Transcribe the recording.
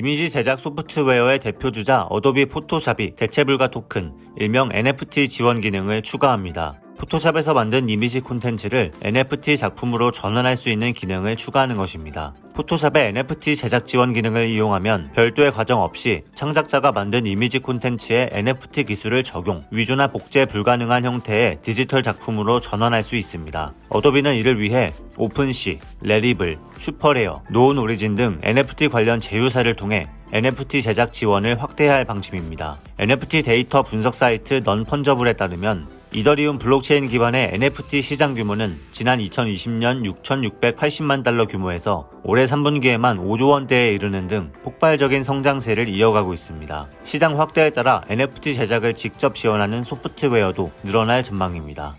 이미지 제작 소프트웨어의 대표 주자 어도비 포토샵이 대체불가 토큰, 일명 NFT 지원 기능을 추가합니다. 포토샵에서 만든 이미지 콘텐츠를 NFT 작품으로 전환할 수 있는 기능을 추가하는 것입니다. 포토샵의 NFT 제작 지원 기능을 이용하면 별도의 과정 없이 창작자가 만든 이미지 콘텐츠에 NFT 기술을 적용, 위조나 복제 불가능한 형태의 디지털 작품으로 전환할 수 있습니다. 어도비는 이를 위해 오픈시, 레리블, 슈퍼레어, 노은 오리진 등 NFT 관련 제휴사를 통해 NFT 제작 지원을 확대할 방침입니다. NFT 데이터 분석 사이트 넌펀저블에 따르면 이더리움 블록체인 기반의 NFT 시장 규모는 지난 2020년 6,680만 달러 규모에서 올해 3분기에만 5조 원대에 이르는 등 폭발적인 성장세를 이어가고 있습니다. 시장 확대에 따라 NFT 제작을 직접 지원하는 소프트웨어도 늘어날 전망입니다.